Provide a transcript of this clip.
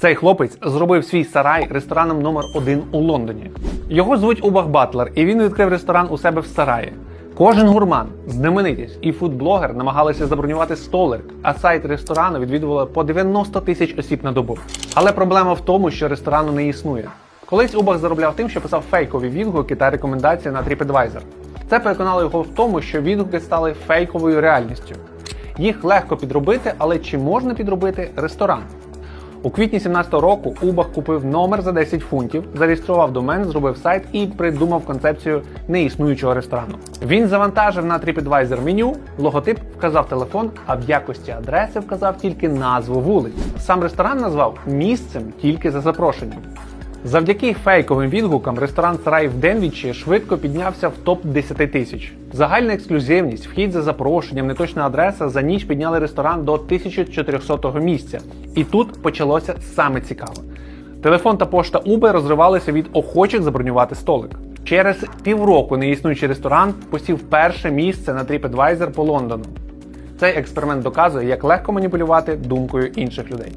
Цей хлопець зробив свій сарай рестораном номер 1 у Лондоні. Його звуть Убах Батлер, і він відкрив ресторан у себе в сараї. Кожен гурман, знаменитість і фудблогер намагалися забронювати столик, а сайт ресторану відвідувало по 90 тисяч осіб на добу. Але проблема в тому, що ресторану не існує. Колись Убах заробляв тим, що писав фейкові відгуки та рекомендації на TripAdvisor. Це переконало його в тому, що відгуки стали фейковою реальністю. Їх легко підробити, але чи можна підробити ресторан? У квітні 2017 року Убах купив номер за 10 фунтів, зареєстрував домен, зробив сайт і придумав концепцію неіснуючого ресторану. Він завантажив на TripAdvisor меню, логотип вказав телефон, а в якості адреси вказав тільки назву вулиць. Сам ресторан назвав місцем тільки за запрошенням. Завдяки фейковим відгукам ресторан Сарай в Денвічі швидко піднявся в топ 10 тисяч. Загальна ексклюзивність, вхід за запрошенням, неточна адреса за ніч підняли ресторан до 1400 місця. І тут почалося саме цікаве. Телефон та пошта Uber розривалися від охочих забронювати столик. Через півроку неіснуючий ресторан посів перше місце на TripAdvisor по Лондону. Цей експеримент доказує, як легко маніпулювати думкою інших людей.